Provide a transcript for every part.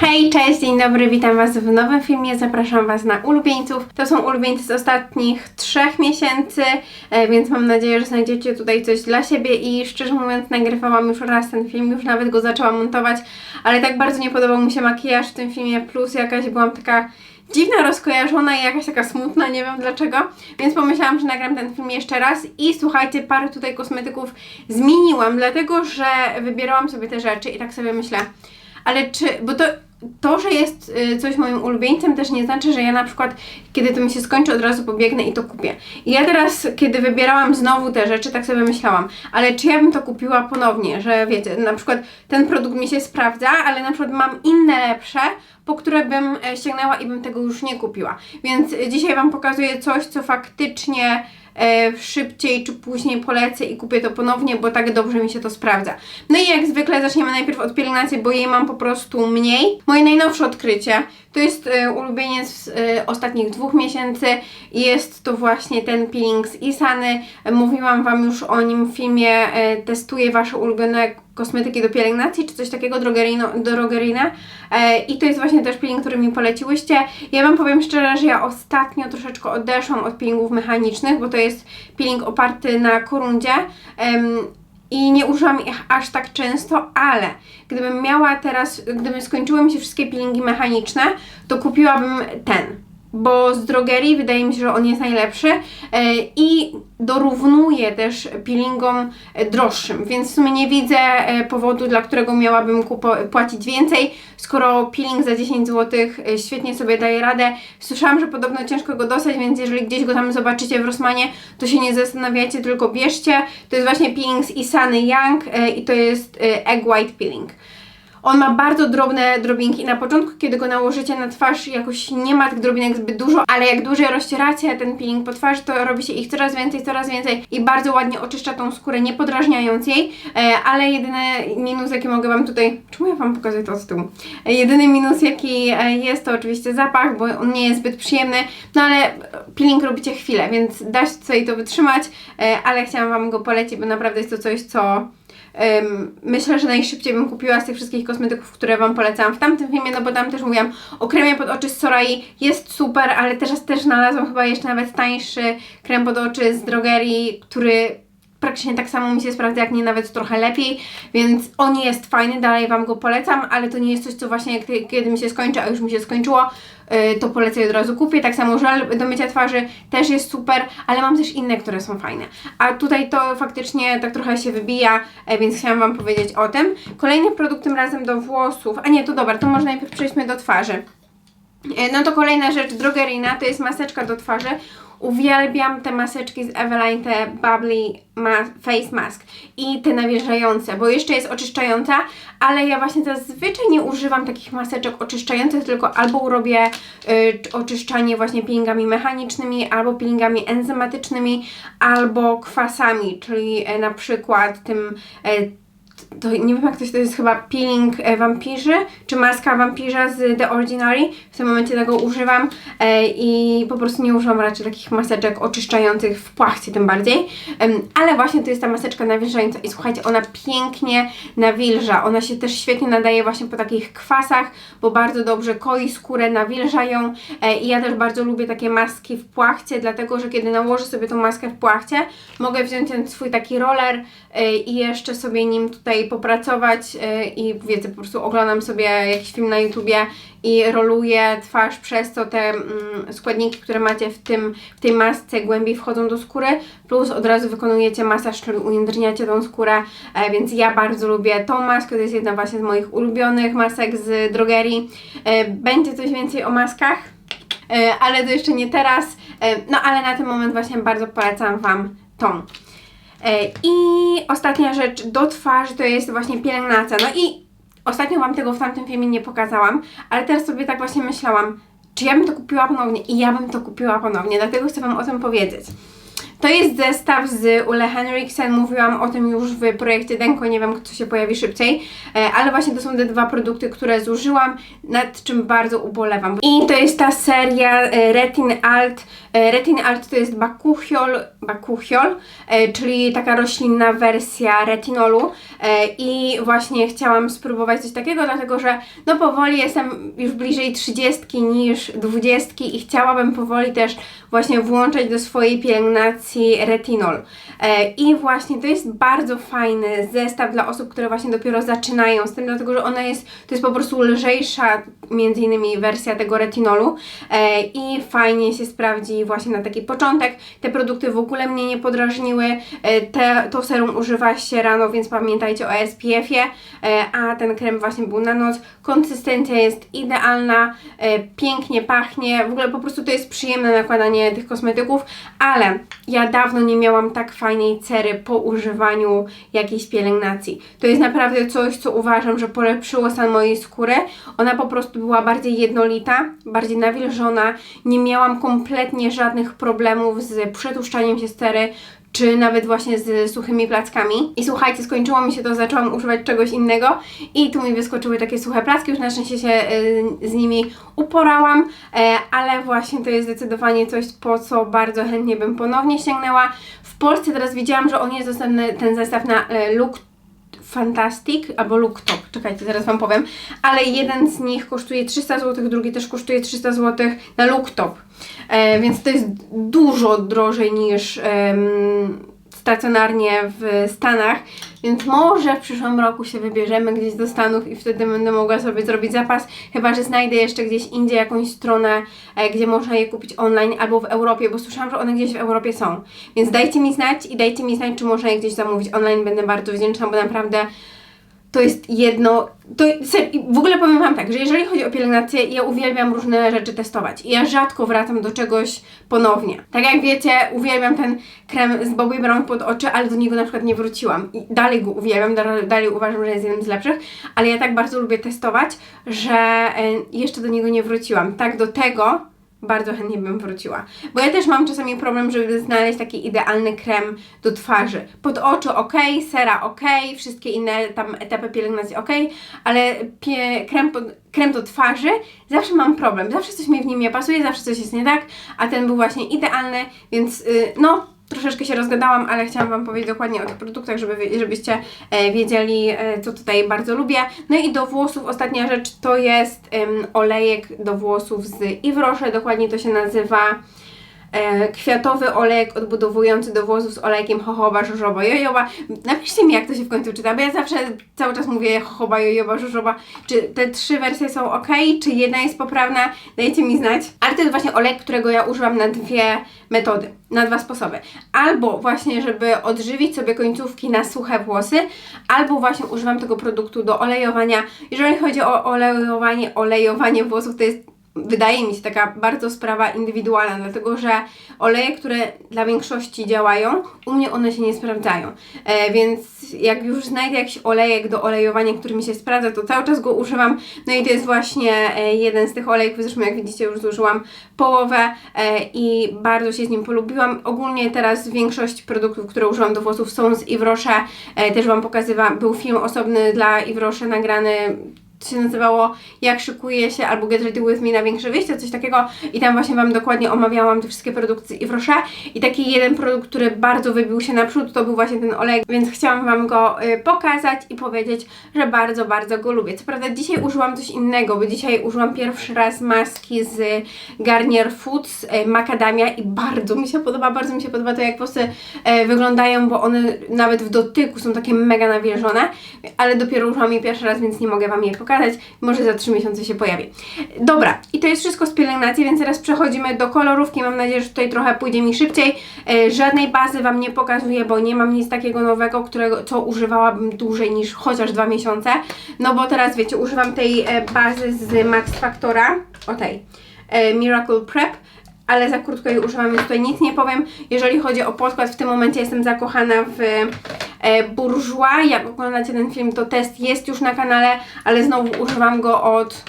Hej, cześć, dzień dobry, witam Was w nowym filmie, zapraszam Was na ulubieńców. To są ulubieńcy z ostatnich trzech miesięcy, e, więc mam nadzieję, że znajdziecie tutaj coś dla siebie i szczerze mówiąc nagrywałam już raz ten film, już nawet go zaczęłam montować, ale tak bardzo nie podobał mi się makijaż w tym filmie, plus jakaś byłam taka dziwna, rozkojarzona i jakaś taka smutna, nie wiem dlaczego, więc pomyślałam, że nagram ten film jeszcze raz i słuchajcie, parę tutaj kosmetyków zmieniłam, dlatego że wybierałam sobie te rzeczy i tak sobie myślę, ale czy, bo to, to, że jest y, coś moim ulubieńcem też nie znaczy, że ja na przykład, kiedy to mi się skończy, od razu pobiegnę i to kupię. I ja teraz, kiedy wybierałam znowu te rzeczy, tak sobie myślałam, ale czy ja bym to kupiła ponownie, że wiecie, na przykład ten produkt mi się sprawdza, ale na przykład mam inne lepsze, po które bym e, sięgnęła i bym tego już nie kupiła. Więc e, dzisiaj Wam pokazuję coś, co faktycznie szybciej czy później polecę i kupię to ponownie, bo tak dobrze mi się to sprawdza. No i jak zwykle zaczniemy najpierw od pielęgnacji, bo jej mam po prostu mniej. Moje najnowsze odkrycie to jest e, ulubieniec z e, ostatnich dwóch miesięcy jest to właśnie ten peeling z Isany. Mówiłam Wam już o nim w filmie e, Testuję Wasze ulubione kosmetyki do pielęgnacji, czy coś takiego drogeryjne. E, I to jest właśnie też peeling, który mi poleciłyście. Ja Wam powiem szczerze, że ja ostatnio troszeczkę odeszłam od peelingów mechanicznych, bo to jest peeling oparty na korundzie. I nie używam ich aż tak często, ale gdybym miała teraz, gdyby skończyły mi się wszystkie peelingi mechaniczne, to kupiłabym ten. Bo z drogerii wydaje mi się, że on jest najlepszy e, i dorównuje też peelingom droższym, więc w sumie nie widzę e, powodu, dla którego miałabym płacić więcej, skoro peeling za 10 zł e, świetnie sobie daje radę. Słyszałam, że podobno ciężko go dostać, więc jeżeli gdzieś go tam zobaczycie w Rossmanie, to się nie zastanawiajcie, tylko bierzcie. To jest właśnie peeling z Isany Young i to jest Egg White Peeling. On ma bardzo drobne drobinki. Na początku, kiedy go nałożycie na twarz, jakoś nie ma tych drobinek zbyt dużo, ale jak dłużej rozcieracie ten peeling po twarzy, to robi się ich coraz więcej, coraz więcej i bardzo ładnie oczyszcza tą skórę, nie podrażniając jej. E, ale jedyny minus, jaki mogę Wam tutaj. Czemu ja Wam pokazuję to z tyłu? E, jedyny minus, jaki e, jest, to oczywiście zapach, bo on nie jest zbyt przyjemny. No ale peeling robicie chwilę, więc da się sobie to wytrzymać, ale chciałam Wam go polecić, bo naprawdę jest to coś, co. Myślę, że najszybciej bym kupiła z tych wszystkich kosmetyków, które Wam polecałam w tamtym filmie, no bo tam też mówiłam o kremie pod oczy z Sorai, jest super, ale teraz też znalazłam chyba jeszcze nawet tańszy krem pod oczy z drogerii, który praktycznie tak samo mi się sprawdza, jak nie nawet trochę lepiej, więc on jest fajny, dalej Wam go polecam, ale to nie jest coś, co właśnie jak, kiedy mi się skończy, a już mi się skończyło, yy, to polecę i od razu kupię. Tak samo żel do mycia twarzy też jest super, ale mam też inne, które są fajne. A tutaj to faktycznie tak trochę się wybija, e, więc chciałam Wam powiedzieć o tym. Kolejny produkt tym razem do włosów, a nie, to dobra, to może najpierw przejdźmy do twarzy. E, No to kolejna rzecz drogeryjna, to jest maseczka do twarzy. Uwielbiam te maseczki z Eveline, te Bubbly ma Face Mask i te nawilżające, bo jeszcze jest oczyszczająca, ale ja właśnie zazwyczaj nie używam takich maseczek oczyszczających, tylko albo robię y, oczyszczanie właśnie peelingami mechanicznymi, albo peelingami enzymatycznymi, albo kwasami, czyli e, na przykład tym e, to nie wiem jak to, się- to jest chyba peeling e, wampirzy, czy maska wampirza z The Ordinary. W tym momencie tego używam e, i po prostu nie używam raczej takich maseczek oczyszczających w płachcie tym bardziej. Ale właśnie to jest ta maseczka nawilżająca i słuchajcie, ona pięknie nawilża. Ona się też świetnie nadaje właśnie po takich kwasach, bo bardzo dobrze koi skórę, nawilża ją e, i ja też bardzo lubię takie maski w płachcie, dlatego że kiedy nałożę sobie tą maskę w płachcie, mogę wziąć ten swój taki roller i jeszcze sobie nim tutaj popracować e, i wiecie, po prostu oglądam sobie jakiś film na YouTubie i roluję twarz przez to te mm, składniki, które macie w, tym, w tej masce głębiej wchodzą do skóry, plus od razu wykonujecie masaż, czyli ujędrniacie tą skórę, e, więc ja bardzo lubię tą maskę, to jest jedna właśnie z moich ulubionych masek z drogerii. E, będzie coś więcej o maskach, e, ale to jeszcze nie teraz, no ale na ten moment właśnie bardzo polecam Wam tą. E, I ostatnia rzecz do twarzy to jest właśnie pielęgnacja. No i ostatnio Wam tego w tamtym filmie nie pokazałam, ale teraz sobie tak właśnie myślałam, czy ja bym to kupiła ponownie i ja bym to kupiła ponownie, dlatego chcę Wam o tym powiedzieć. To jest zestaw z Ule Henriksen, mówiłam o tym już w projekcie Denko, nie wiem co się pojawi szybciej, e, ale właśnie to są te dwa produkty, które zużyłam, nad czym bardzo ubolewam. I to jest ta seria e, Retin Alt. E, Retin Alt to jest bakuchiol, bakuchiol czyli taka roślinna wersja retinolu. I właśnie chciałam spróbować coś takiego, dlatego że no powoli jestem już bliżej 30 niż 20 i chciałabym powoli też właśnie włączać do swojej pielęgnacji retinol. E, I właśnie to jest bardzo fajny zestaw dla osób, które właśnie dopiero zaczynają z tym, dlatego że ona jest, to jest po prostu lżejsza między innymi wersja tego retinolu e, i fajnie się sprawdzi właśnie na taki początek. Te produkty w ogóle mnie nie podrażniły, e, te, to serum używa się rano, więc pamiętajcie o SPF-ie, a ten krem właśnie był na noc. Konsystencja jest idealna, pięknie pachnie, w ogóle po prostu to jest przyjemne nakładanie tych kosmetyków, ale ja dawno nie miałam tak fajnej cery po używaniu jakiejś pielęgnacji. To jest naprawdę coś, co uważam, że polepszyło stan mojej skóry. Ona po prostu była bardziej jednolita, bardziej nawilżona, nie miałam kompletnie żadnych problemów z przetłuszczaniem się stery, czy nawet właśnie z suchymi plackami. I słuchajcie, skończyło mi się to, zaczęłam używać czegoś innego i tu mi wyskoczyły takie suche placki, już na szczęście się y, z nimi uporałam, e, ale właśnie to jest zdecydowanie coś, po co bardzo chętnie bym ponownie sięgnęła. W Polsce teraz widziałam, że on jest dostępny, ten zestaw na e, Look Fantastic albo Look Top, czekajcie, zaraz Wam powiem, ale jeden z nich kosztuje 300 zł, drugi też kosztuje 300 zł na Look Top, e, więc to jest dużo drożej niż em, stacjonarnie w Stanach, więc może w przyszłym roku się wybierzemy gdzieś do Stanów i wtedy będę mogła sobie zrobić zapas, chyba że znajdę jeszcze gdzieś indziej jakąś stronę, e, gdzie można je kupić online albo w Europie, bo słyszałam, że one gdzieś w Europie są. Więc dajcie mi znać i dajcie mi znać, czy można je gdzieś zamówić online, będę bardzo wdzięczna, bo naprawdę to jest jedno. To, w ogóle powiem Wam tak, że jeżeli chodzi o pielęgnację, ja uwielbiam różne rzeczy testować. Ja rzadko wracam do czegoś ponownie. Tak jak wiecie, uwielbiam ten krem z Bobby Brown pod oczy, ale do niego na przykład nie wróciłam. I dalej go uwielbiam, dalej, uważam, że jest jednym z lepszych, ale ja tak bardzo lubię testować, że e, jeszcze do niego nie wróciłam. Tak do tego bardzo chętnie bym wróciła. Bo ja też mam czasami problem, żeby znaleźć taki idealny krem do twarzy. Pod oczy ok, sera ok, wszystkie inne tam etapy pielęgnacji ok, ale pie, krem, pod, krem do twarzy zawsze mam problem. Zawsze coś mi w nim nie pasuje, zawsze coś jest nie tak, a ten był właśnie idealny, więc yy, no troszeczkę się rozgadałam, ale chciałam Wam powiedzieć dokładnie o tych produktach, żeby, żebyście e, wiedzieli, e, co tutaj bardzo lubię. No i do włosów ostatnia rzecz to jest olejek do włosów z Rocher, dokładnie to się nazywa kwiatowy olejek odbudowujący do włosów z olejkiem jojoba, żożoba, jojoba. Napiszcie mi, jak to się w końcu czyta, bo ja zawsze cały czas mówię jojoba, jojoba, żożoba. Czy te trzy wersje są ok, czy jedna jest poprawna? Dajcie mi znać. Ale to jest właśnie olejek, którego ja używam na dwie metody, na dwa sposoby. Albo właśnie, żeby odżywić sobie końcówki na suche włosy, albo właśnie używam tego produktu do olejowania. Jeżeli chodzi o olejowanie, olejowanie włosów, to jest wydaje mi się taka bardzo sprawa indywidualna, dlatego że oleje, które dla większości działają, u mnie one się nie sprawdzają. E, więc jak już znajdę jakiś olejek do olejowania, który mi się sprawdza, to cały czas go używam. No i to jest właśnie e, jeden z tych olejków, zresztą jak widzicie już zużyłam połowę e, i bardzo się z nim polubiłam. Ogólnie teraz większość produktów, które używam do włosów są z Rocher. E, też Wam pokazywałam, był film osobny dla Rocher nagrany to się nazywało Jak szykuję się albo Get Ready With Me na większe wyjście, coś takiego i tam właśnie Wam dokładnie omawiałam te wszystkie produkty i proszę i taki jeden produkt, który bardzo wybił się naprzód, to był właśnie ten olej, więc chciałam Wam go y, pokazać i powiedzieć, że bardzo, bardzo go lubię. Co prawda dzisiaj użyłam coś innego, bo dzisiaj użyłam pierwszy raz maski z Garnier Foods y, Macadamia i bardzo mi się podoba, bardzo mi się podoba to jak włosy y, wyglądają, bo one nawet w dotyku są takie mega nawilżone, ale dopiero użyłam je pierwszy raz, więc nie mogę Wam je pokazać. Może za 3 miesiące się pojawi. Dobra, i to jest wszystko z pielęgnacji, więc teraz przechodzimy do kolorówki. Mam nadzieję, że tutaj trochę pójdzie mi szybciej. E, żadnej bazy Wam nie pokazuję, bo nie mam nic takiego nowego, którego, co używałabym dłużej niż chociaż 2 miesiące. No bo teraz wiecie, używam tej e, bazy z Max Factora, o tej, e, Miracle Prep ale za krótko jej używam, więc tutaj nic nie powiem. Jeżeli chodzi o podkład, w tym momencie jestem zakochana w e, Bourjois. Jak oglądacie ten film, to test jest już na kanale, ale znowu używam go od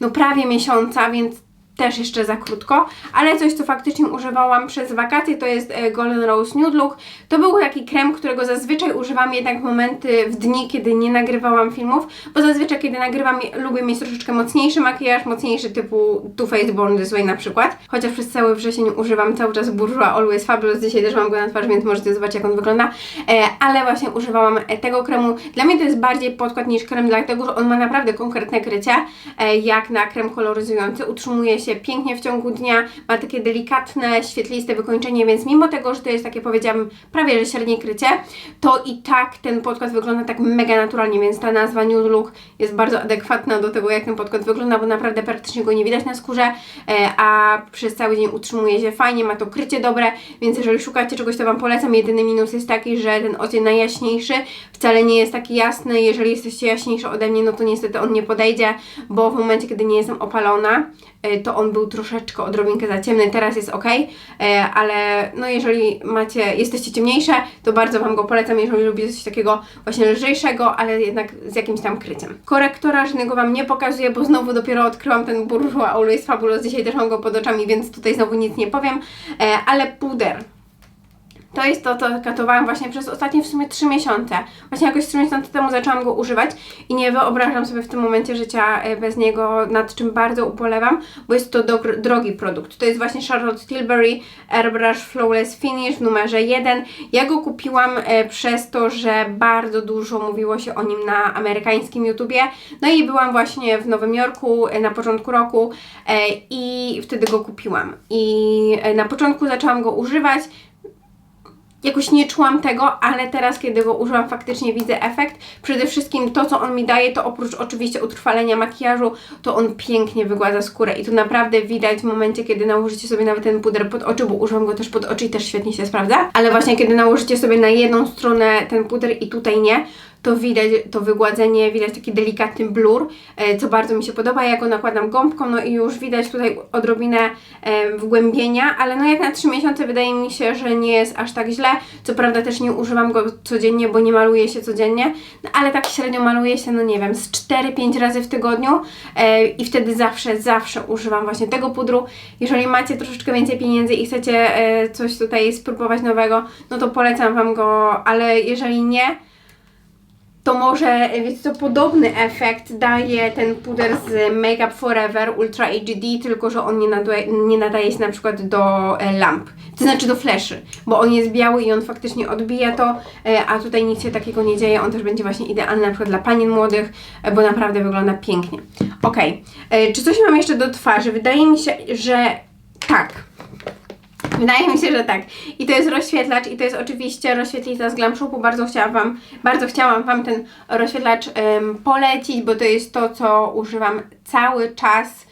no prawie miesiąca, więc też jeszcze za krótko, ale coś, co faktycznie używałam przez wakacje, to jest e, Golden Rose Nude Look. To był taki krem, którego zazwyczaj używam jednak w momenty, w dni, kiedy nie nagrywałam filmów, bo zazwyczaj, kiedy nagrywam, lubię mieć troszeczkę mocniejszy makijaż, mocniejszy typu Too Faced Born This Way na przykład. Chociaż przez cały wrzesień używam cały czas Bourjois Always Fabulous, dzisiaj też mam go na twarzy, więc możecie zobaczyć, jak on wygląda. E, ale właśnie używałam e, tego kremu. Dla mnie to jest bardziej podkład niż krem, dlatego, że on ma naprawdę konkretne krycie, jak na krem koloryzujący. Utrzymuje się pięknie w ciągu dnia, ma takie delikatne, świetliste wykończenie, więc mimo tego, że to jest takie powiedziałabym prawie że średnie krycie, to i tak ten podkład wygląda tak mega naturalnie, więc ta nazwa Nude Look jest bardzo adekwatna do tego, jak ten podkład wygląda, bo naprawdę praktycznie go nie widać na skórze, e, a przez cały dzień utrzymuje się fajnie, ma to krycie dobre, więc jeżeli szukacie czegoś, to Wam polecam. Jedyny minus jest taki, że ten odzień najjaśniejszy wcale nie jest taki jasny. Jeżeli jesteście jaśniejsze ode mnie, no to niestety on nie podejdzie, bo w momencie, kiedy nie jestem opalona, to on był troszeczkę odrobinkę za ciemny, teraz jest ok, e, ale no jeżeli macie, jesteście ciemniejsze, to bardzo Wam go polecam, jeżeli lubicie coś takiego właśnie lżejszego, ale jednak z jakimś tam kryciem. Korektora żadnego Wam nie pokazuję, bo znowu dopiero odkryłam ten Bourjois Always Fabulous, dzisiaj też mam go pod oczami, więc tutaj znowu nic nie powiem, e, ale puder. To jest to, co katowałam właśnie przez ostatnie w sumie 3 miesiące. Właśnie jakoś 3 miesiące temu zaczęłam go używać i nie wyobrażam sobie w tym momencie życia e, bez niego, nad czym bardzo ubolewam, bo jest to drogi produkt. To jest właśnie Charlotte Tilbury Airbrush Flawless Finish w numerze 1. Ja go kupiłam e, przez to, że bardzo dużo mówiło się o nim na amerykańskim YouTubie. No i byłam właśnie w Nowym Jorku e, na początku roku i wtedy go kupiłam. I na początku zaczęłam go używać jakoś nie czułam tego, ale teraz, kiedy go używam, faktycznie widzę efekt. Przede wszystkim to, co on mi daje, to oprócz oczywiście utrwalenia makijażu, to on pięknie wygładza skórę i to naprawdę widać w momencie, kiedy nałożycie sobie nawet ten puder pod oczy, bo używam go też pod oczy i też świetnie się sprawdza, ale właśnie kiedy nałożycie sobie na jedną stronę ten puder i tutaj nie, to widać to wygładzenie, widać taki delikatny blur, e, co bardzo mi się podoba. Ja go nakładam gąbką, no i już widać tutaj odrobinę e, wgłębienia, ale no jak na 3 miesiące wydaje mi się, że nie jest aż tak źle. Co prawda też nie używam go codziennie, bo nie maluję się codziennie, no ale tak średnio maluję się, no nie wiem, z 4-5 razy w tygodniu e, i wtedy zawsze, zawsze używam właśnie tego pudru. Jeżeli macie troszeczkę więcej pieniędzy i chcecie coś tutaj spróbować nowego, no to polecam Wam go, ale jeżeli nie, to może, wiecie co, podobny efekt daje ten puder z Make Up Forever Ultra HD, tylko że on nie nadaje, nie nadaje się na przykład do e, lamp, to znaczy do fleszy, bo on jest biały i on faktycznie odbija to, e, a tutaj nic się takiego nie dzieje, on też będzie właśnie idealny na przykład dla panien młodych, e, bo naprawdę wygląda pięknie. Ok, czy coś mam jeszcze do twarzy? Wydaje mi się, że tak. Wydaje mi się, że tak. I to jest rozświetlacz i to jest oczywiście rozświetlica z Glam Shopu. Bardzo chciałam Wam, bardzo chciałam Wam ten rozświetlacz em, polecić, bo to jest to, co używam cały czas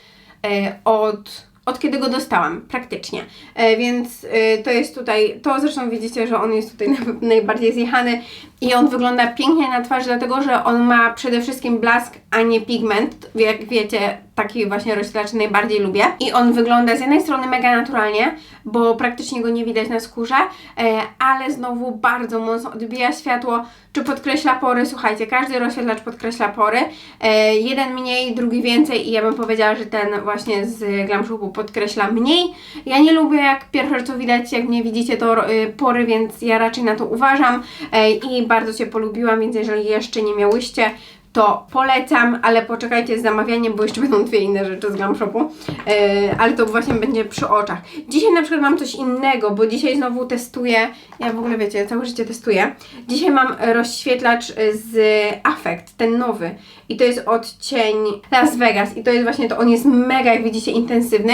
e, od, od kiedy go dostałam, praktycznie. E, więc e, to jest tutaj, to zresztą widzicie, że on jest tutaj na- najbardziej zjechany i on wygląda pięknie na twarzy, dlatego że on ma przede wszystkim blask, a nie pigment. Jak wiecie, taki właśnie rozświetlacz najbardziej lubię. I on wygląda z jednej strony mega naturalnie, bo praktycznie go nie widać na skórze, e, ale znowu bardzo mocno odbija światło, czy podkreśla pory. Słuchajcie, każdy rozświetlacz podkreśla pory. E, jeden mniej, drugi więcej i ja bym powiedziała, że ten właśnie z Glam Shopu podkreśla mniej. Ja nie lubię jak pierwsze co widać, jak mnie widzicie to y, pory, więc ja raczej na to uważam e, i bardzo Cię polubiłam, więc jeżeli jeszcze nie miałyście, to polecam, ale poczekajcie z zamawianiem, bo jeszcze będą dwie inne rzeczy z Glam Shopu, e, ale to właśnie będzie przy oczach. Dzisiaj na przykład mam coś innego, bo dzisiaj znowu testuję, ja w ogóle wiecie, całe życie testuję. Dzisiaj mam rozświetlacz z Affect, ten nowy. I to jest odcień Las Vegas. I to jest właśnie to, on jest mega, jak widzicie, intensywny,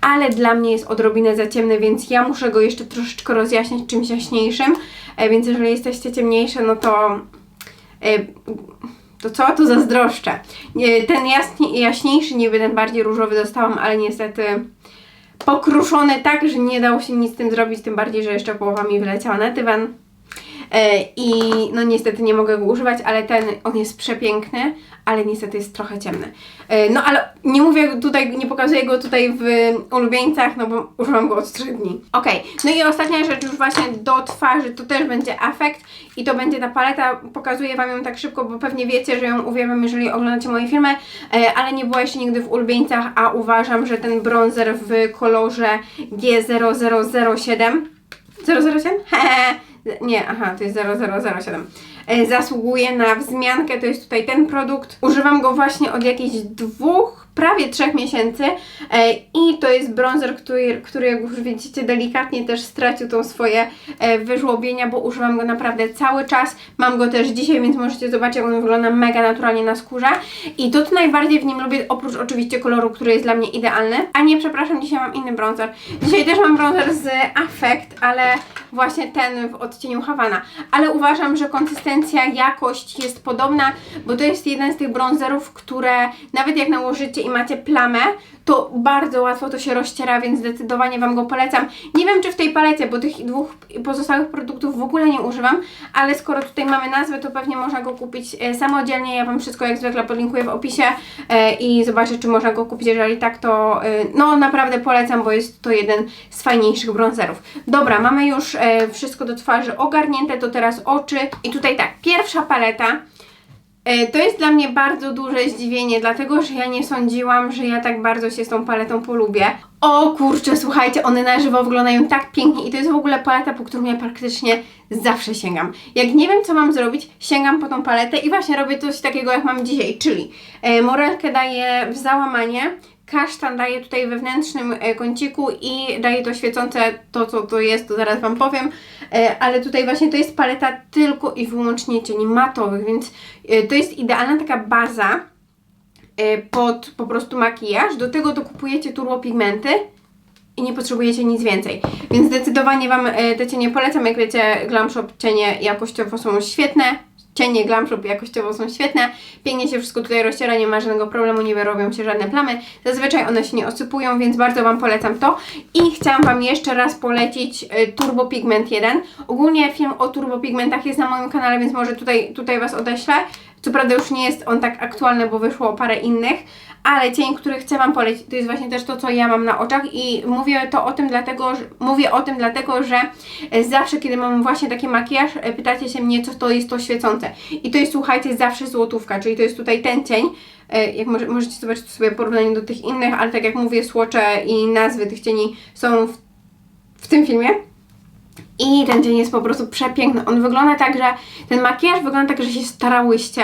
ale dla mnie jest odrobinę za ciemny, więc ja muszę go jeszcze troszeczkę rozjaśnić czymś jaśniejszym, e, więc jeżeli jesteście ciemniejsze, no to... E, to co? To zazdroszczę. Ten jasni, jaśniejszy, niby ten bardziej różowy dostałam, ale niestety pokruszony tak, że nie dało się nic z tym zrobić, tym bardziej, że jeszcze połowa mi wyleciała na dywan. E, i no niestety nie mogę go używać, ale ten, on jest przepiękny, ale niestety jest trochę ciemny. E, no ale nie mówię tutaj, nie pokazuję go tutaj w ulubieńcach, no bo używam go od 3 dni. Okej, no i ostatnia rzecz już właśnie do twarzy, to też będzie afekt i to będzie ta paleta, pokazuję Wam ją tak szybko, bo pewnie wiecie, że ją uwielbiam, jeżeli oglądacie moje filmy, e, ale nie była jeszcze nigdy w ulubieńcach, a uważam, że ten bronzer w kolorze G0007 007? Hehe. Nie, aha, to jest 0007. E, Zasługuje na wzmiankę, to jest tutaj ten produkt. Używam go właśnie od jakichś dwóch, prawie trzech miesięcy e, i to jest bronzer, który, który jak już widzicie delikatnie też stracił tą swoje e, wyżłobienia, bo używam go naprawdę cały czas. Mam go też dzisiaj, więc możecie zobaczyć, jak on wygląda mega naturalnie na skórze. I to, co najbardziej w nim lubię, oprócz oczywiście koloru, który jest dla mnie idealny, a nie, przepraszam, dzisiaj mam inny bronzer. Dzisiaj też mam bronzer z Affect, ale właśnie ten w odcieniu Havana. Ale uważam, że konsystencja, jakość jest podobna, bo to jest jeden z tych bronzerów, które nawet jak nałożycie i macie plamę, to bardzo łatwo to się rozciera, więc zdecydowanie Wam go polecam. Nie wiem, czy w tej palecie, bo tych dwóch pozostałych produktów w ogóle nie używam, ale skoro tutaj mamy nazwę, to pewnie można go kupić e, samodzielnie. Ja Wam wszystko jak zwykle podlinkuję w opisie e, i zobaczę, czy można go kupić. Jeżeli tak, to e, no naprawdę polecam, bo jest to jeden z fajniejszych bronzerów. Dobra, mamy już e, wszystko do twarzy ogarnięte, to teraz oczy. I tutaj tak, pierwsza paleta. E, To jest dla mnie bardzo duże zdziwienie, dlatego że ja nie sądziłam, że ja tak bardzo się z tą paletą polubię. O kurczę, słuchajcie, one na żywo wyglądają tak pięknie i to jest w ogóle paleta, po którą ja praktycznie zawsze sięgam. Jak nie wiem, co mam zrobić, sięgam po tą paletę i właśnie robię coś takiego, jak mam dzisiaj, czyli e, morelkę daję w załamanie, kasztan daje tutaj wewnętrznym e, kąciku i daje to świecące, to co to jest, to zaraz Wam powiem, e, ale tutaj właśnie to jest paleta tylko i wyłącznie cieni matowych, więc e, to jest idealna taka baza pod po prostu makijaż, do tego dokupujecie turbopigmenty i nie potrzebujecie nic więcej. Więc zdecydowanie Wam te cienie polecam. Jak wiecie, Glam Shop cienie jakościowo są świetne. Cienie Glam Shop jakościowo są świetne. Pięknie się wszystko tutaj rozciera, nie ma żadnego problemu, nie wyrobią się żadne plamy. Zazwyczaj one się nie osypują, więc bardzo Wam polecam to. I chciałam Wam jeszcze raz polecić e, Turbo Pigment 1. Ogólnie film o turbopigmentach jest na moim kanale, więc może tutaj, tutaj Was odeślę. Co prawda już nie jest on tak aktualny, bo wyszło parę innych, ale cień, który chcę Wam polecić, to jest właśnie też to, co ja mam na oczach i mówię to o tym dlatego, że, mówię o tym dlatego, że e, zawsze, kiedy mam właśnie taki makijaż, e, pytacie się mnie, co to jest to świecące. I to jest, słuchajcie, zawsze złotówka, czyli to jest tutaj ten cień, E, jak może, możecie zobaczyć sobie porównanie do tych innych, ale tak jak mówię, słocze i nazwy tych cieni są w, w tym filmie. I ten dzień jest po prostu przepiękny. On wygląda tak, że ten makijaż wygląda tak, że się starałyście,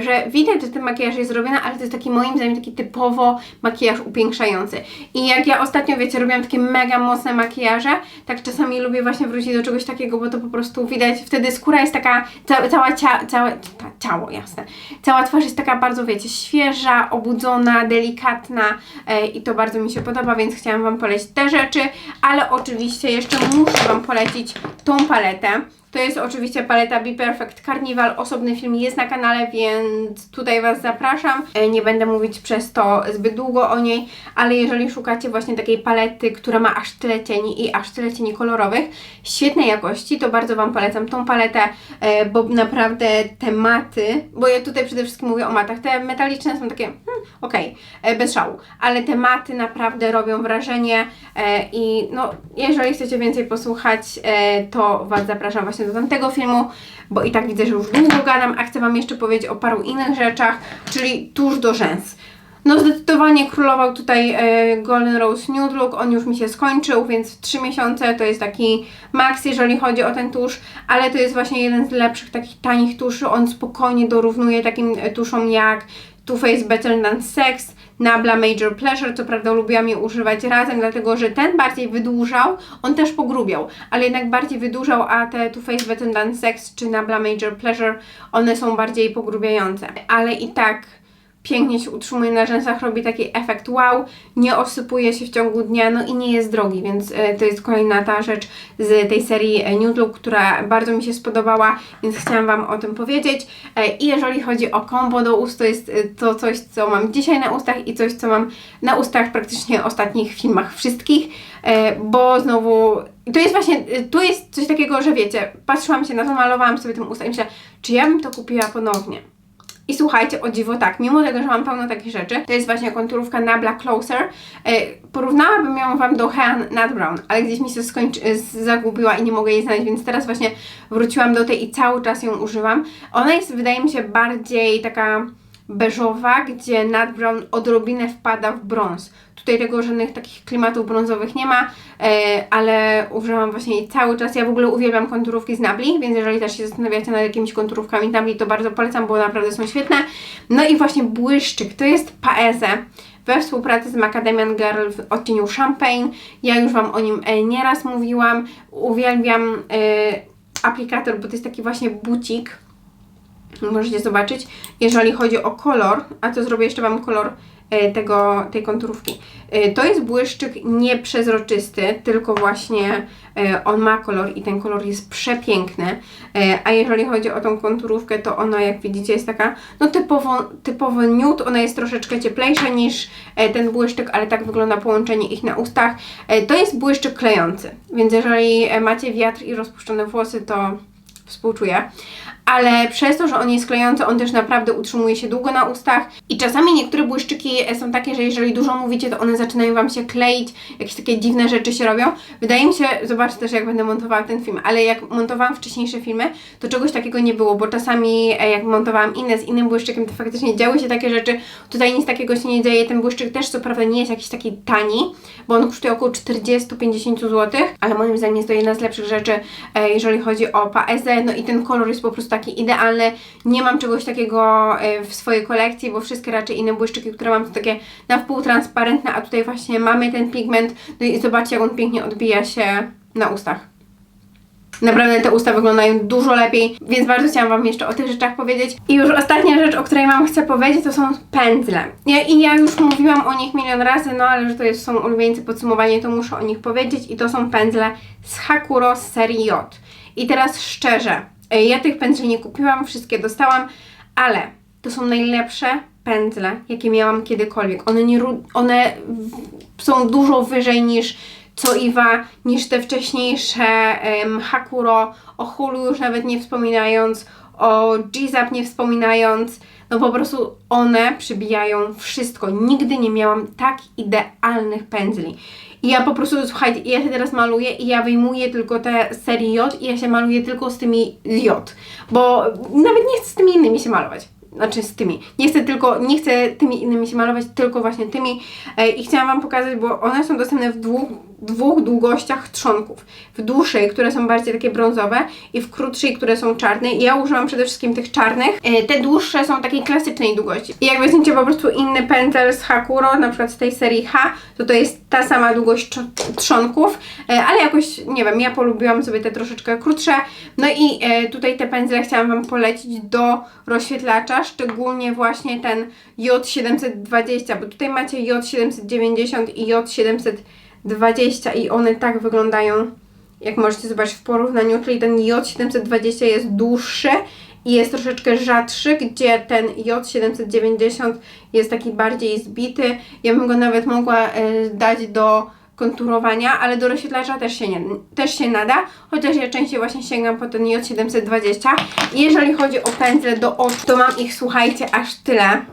że widać, że ten makijaż jest zrobiony, ale to jest taki moim zdaniem taki typowo makijaż upiększający. I jak ja ostatnio, wiecie, robiłam takie mega mocne makijaże, tak czasami lubię właśnie wrócić do czegoś takiego, bo to po prostu widać, wtedy skóra jest taka, ca, cała cia, całe, ciało, jasne. Cała twarz jest taka bardzo, wiecie, świeża, obudzona, delikatna e, i to bardzo mi się podoba, więc chciałam Wam polecić te rzeczy, ale oczywiście jeszcze muszę Wam polecić tą paletę. To jest oczywiście paleta Be Perfect Carnival. Osobny film jest na kanale, więc tutaj Was zapraszam. E, Nie będę mówić przez to zbyt długo o niej, ale jeżeli szukacie właśnie takiej palety, która ma aż tyle cieni i aż tyle cieni kolorowych, świetnej jakości, to bardzo Wam polecam tą paletę, e, bo naprawdę te maty, bo ja tutaj przede wszystkim mówię o matach, te metaliczne są takie, hmm, okej, e, bez szału, ale te maty naprawdę robią wrażenie i no, jeżeli chcecie więcej posłuchać, to Was zapraszam właśnie do tamtego filmu, bo i tak widzę, że już długo gadam, a chcę Wam jeszcze powiedzieć o paru innych rzeczach, czyli tuż do rzęs. No zdecydowanie królował tutaj e, Golden Rose Nude Look, on już mi się skończył, więc w 3 miesiące to jest taki maks, jeżeli chodzi o ten tusz, ale to jest właśnie jeden z lepszych takich tanich tuszy, on spokojnie dorównuje takim e, tuszom jak Too Faced Better Than Sex, Nabla Major Pleasure, co prawda lubiłam je używać razem, dlatego że ten bardziej wydłużał, on też pogrubiał, ale jednak bardziej wydłużał, a te Too Faced Better Than Sex czy Nabla Major Pleasure, one są bardziej pogrubiające, ale i tak pięknie się utrzymuje na rzęsach, robi taki efekt wow, nie osypuje się w ciągu dnia, no i nie jest drogi, więc e, to jest kolejna ta rzecz z tej serii e, Nude Look, która bardzo mi się spodobała, więc chciałam Wam o tym powiedzieć. E, I jeżeli chodzi o combo do ust, to jest to coś, co mam dzisiaj na ustach i coś, co mam na ustach praktycznie ostatnich filmach wszystkich, bo znowu to jest właśnie, tu jest coś takiego, że wiecie, patrzyłam się na to, malowałam sobie tym usta i myślę, czy ja bym to kupiła ponownie. I słuchajcie, o dziwo tak, mimo tego, że mam pełno takich rzeczy, to jest właśnie konturówka na Black Closer. E, porównałabym ją Wam do Hean Nut Brown, ale gdzieś mi się skończy, e, zagubiła i nie mogę jej znaleźć, więc teraz właśnie wróciłam do tej i cały czas ją używam. Ona jest, wydaje mi się, bardziej taka beżowa, gdzie Nut Brown odrobinę wpada w brąz. Tutaj tego żadnych takich klimatów brązowych nie ma, e, ale używam właśnie jej cały czas. Ja w ogóle uwielbiam konturówki z Nabli, więc jeżeli też się zastanawiacie nad jakimiś konturówkami Nabli, to bardzo polecam, bo naprawdę są świetne. No i właśnie błyszczyk, to jest Paeze we współpracy z Macadamian Girl w odcieniu Champagne. Ja już Wam o nim e, nieraz mówiłam. Uwielbiam e, aplikator, bo to jest taki właśnie bucik. Możecie zobaczyć, jeżeli chodzi o kolor, a to zrobię jeszcze Wam kolor tego, tej konturówki. E, To jest błyszczyk nieprzezroczysty, tylko właśnie e, on ma kolor i ten kolor jest przepiękny. E, A jeżeli chodzi o tą konturówkę, to ona jak widzicie jest taka no typowo, typowo nude, ona jest troszeczkę cieplejsza niż e, ten błyszczyk, ale tak wygląda połączenie ich na ustach. E, To jest błyszczyk klejący, więc jeżeli e, macie wiatr i rozpuszczone włosy, to współczuję. Ale przez to, że on jest klejący, on też naprawdę utrzymuje się długo na ustach i czasami niektóre błyszczyki e, są takie, że jeżeli dużo mówicie, to one zaczynają Wam się kleić, jakieś takie dziwne rzeczy się robią. Wydaje mi się, zobaczcie też jak będę montowała ten film, ale jak montowałam wcześniejsze filmy, to czegoś takiego nie było, bo czasami e, jak montowałam inne z innym błyszczykiem, to faktycznie działy się takie rzeczy. Tutaj nic takiego się nie dzieje. Ten błyszczyk też co prawda nie jest jakiś taki tani, bo on kosztuje około 40-50 zł, ale moim zdaniem jest to jedna z lepszych rzeczy, e, jeżeli chodzi o paezę. No i ten kolor jest po prostu taki idealny. Nie mam czegoś takiego e, w swojej kolekcji, bo wszystkie raczej inne błyszczyki, które mam, to takie na wpół transparentne, a tutaj właśnie mamy ten pigment. No i zobaczcie, jak on pięknie odbija się na ustach. Naprawdę te usta wyglądają dużo lepiej, więc bardzo chciałam Wam jeszcze o tych rzeczach powiedzieć. I już ostatnia rzecz, o której Wam chcę powiedzieć, to są pędzle. Ja, I ja już mówiłam o nich milion razy, no ale że to jest, są ulubieńcy podsumowanie, to muszę o nich powiedzieć. I to są pędzle z Hakuro z serii J. I teraz szczerze, ja tych pędzli nie kupiłam, wszystkie dostałam, ale to są najlepsze pędzle, jakie miałam kiedykolwiek. One, nie, one są dużo wyżej niż co Iwa, niż te wcześniejsze em, Hakuro, o Hulu już nawet nie wspominając, o G-Zap nie wspominając, no po prostu one przybijają wszystko. Nigdy nie miałam tak idealnych pędzli. I ja po prostu, słuchajcie, ja się teraz maluję i ja wyjmuję tylko te serii J i ja się maluję tylko z tymi J, bo nawet nie chcę z tymi innymi się malować. Znaczy z tymi. Nie chcę tylko, nie chcę tymi innymi się malować, tylko właśnie tymi. E, I chciałam Wam pokazać, bo one są dostępne w dwóch, dwóch długościach trzonków. W dłuższej, które są bardziej takie brązowe i w krótszej, które są czarne. I ja używam przede wszystkim tych czarnych. E, te dłuższe są takiej klasycznej długości. I jak weźmiecie po prostu inny pędzel z Hakuro, na przykład z tej serii H, to to jest ta sama długość trz- trzonków, e, ale jakoś, nie wiem, ja polubiłam sobie te troszeczkę krótsze. No i e, tutaj te pędzle chciałam Wam polecić do rozświetlacza, szczególnie właśnie ten J720, bo tutaj macie J790 i J720 i one tak wyglądają, jak możecie zobaczyć w porównaniu, czyli ten J720 jest dłuższy i jest troszeczkę rzadszy, gdzie ten J790 jest taki bardziej zbity. Ja bym go nawet mogła e, dać do konturowania, ale do rozświetlacza też się, nie, też się nada, chociaż ja częściej właśnie sięgam po ten J720. I jeżeli chodzi o pędzle do oczu, to mam ich, słuchajcie, aż tyle.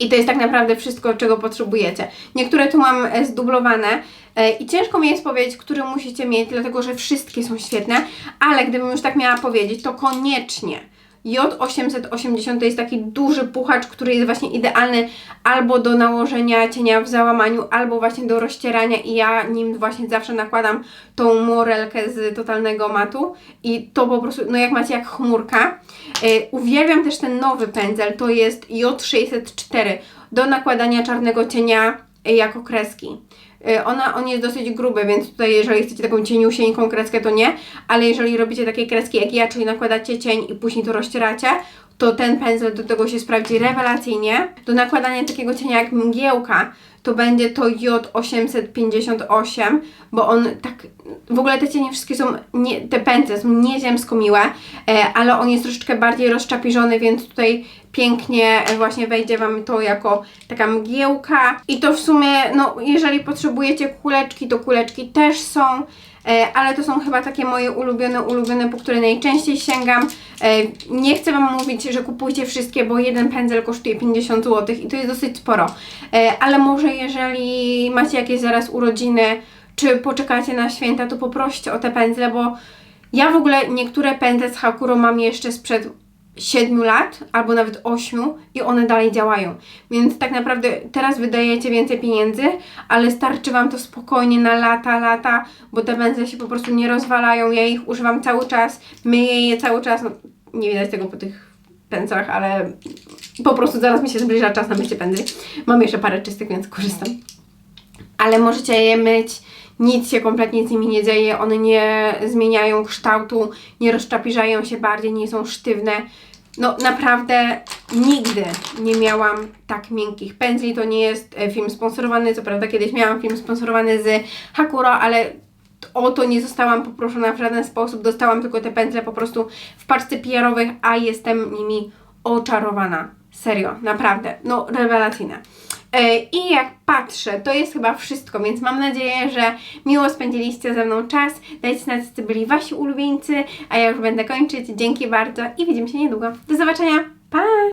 I to jest tak naprawdę wszystko, czego potrzebujecie. Niektóre tu mam e, zdublowane e, i ciężko mi jest powiedzieć, który musicie mieć, dlatego że wszystkie są świetne, ale gdybym już tak miała powiedzieć, to koniecznie J880 to jest taki duży puchacz, który jest właśnie idealny albo do nałożenia cienia w załamaniu, albo właśnie do rozcierania i ja nim właśnie zawsze nakładam tą morelkę z totalnego matu i to po prostu, no jak macie jak chmurka. Yy, uwielbiam też ten nowy pędzel, to jest J604 do nakładania czarnego cienia yy, jako kreski. Y, Ona, on jest dosyć gruby, więc tutaj jeżeli chcecie taką cieniusieńką kreskę, to nie, ale jeżeli robicie takie kreski jak ja, czyli nakładacie cień i później to rozcieracie, to ten pędzel do tego się sprawdzi rewelacyjnie. Do nakładania takiego cienia jak mgiełka, to będzie to J858, bo on tak, w ogóle te cienie wszystkie są, nie, te pędzle są nieziemsko miłe, e, ale on jest troszeczkę bardziej rozczapiżony, więc tutaj pięknie e, właśnie wejdzie Wam to jako taka mgiełka i to w sumie, no jeżeli potrzebujecie kuleczki, to kuleczki też są, e, ale to są chyba takie moje ulubione, ulubione, po które najczęściej sięgam. E, nie chcę Wam mówić, że kupujcie wszystkie, bo jeden pędzel kosztuje 50 zł i to jest dosyć sporo, ale może jeżeli macie jakieś zaraz urodziny, czy poczekacie na święta, to poproście o te pędzle, bo ja w ogóle niektóre pędzle z Hakuro mam jeszcze sprzed 7 lat, albo nawet 8 i one dalej działają. Więc tak naprawdę teraz wydajecie więcej pieniędzy, ale starczy Wam to spokojnie na lata, lata, bo te pędzle się po prostu nie rozwalają. Ja ich używam cały czas, myję je cały czas. No, nie widać tego po tych pędzlach, ale po prostu zaraz mi się zbliża czas na mycie pędzli. Mam jeszcze parę czystych, więc korzystam ale możecie je myć, nic się kompletnie z nimi nie dzieje, one nie zmieniają kształtu, nie rozczapiżają się bardziej, nie są sztywne. No naprawdę nigdy nie miałam tak miękkich pędzli, to nie jest e, film sponsorowany, co prawda kiedyś miałam film sponsorowany z Hakuro, ale o to nie zostałam poproszona w żaden sposób, dostałam tylko te pędzle po prostu w paczce PR-owych, a jestem nimi oczarowana. Serio, naprawdę, no rewelacyjne. E, I jak patrzę, to jest chyba wszystko, więc mam nadzieję, że miło spędziliście ze mną czas. Dajcie znać, co byli Wasi ulubieńcy, a ja już będę kończyć. Dzięki bardzo i widzimy się niedługo. Do zobaczenia. Pa!